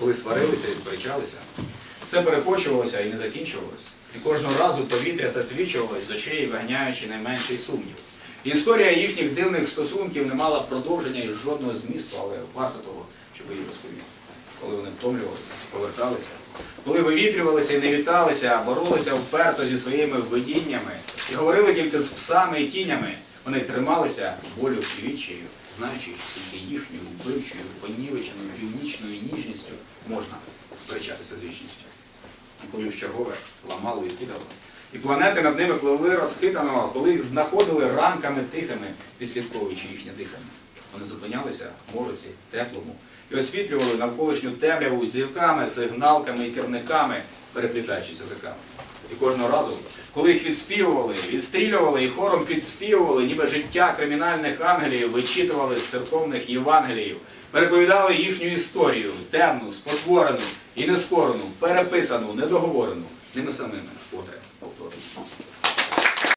коли сварилися і сперечалися, все перепочувалося і не закінчувалося. І кожного разу повітря засвічувалось з очей, виганяючи найменший сумнів. Історія їхніх дивних стосунків не мала продовження і жодного змісту, але варто того, щоб її розповісти. Коли вони втомлювалися, поверталися, коли вивітрювалися і не віталися, боролися вперто зі своїми видіннями і говорили тільки з псами і тінями, вони трималися болю і відчаю, знаючи, що тільки їхньою вбивчою, ніжністю можна сперечатися з вічністю. І коли в чергове ламало і кидало. І планети над ними пливли розхитано, коли їх знаходили ранками тихими, відслідковуючи їхнє дихання. Вони зупинялися в мороці, теплому, і освітлювали навколишню темряву зірками, сигналками і сірниками, переплітаючись язиками. І кожного разу, коли їх відспівували, відстрілювали і хором підспівували, ніби життя кримінальних ангелів вичитували з церковних Євангеліїв, переповідали їхню історію, темну, спотворену і нескорену, переписану, недоговорену, ними самими, повторюють.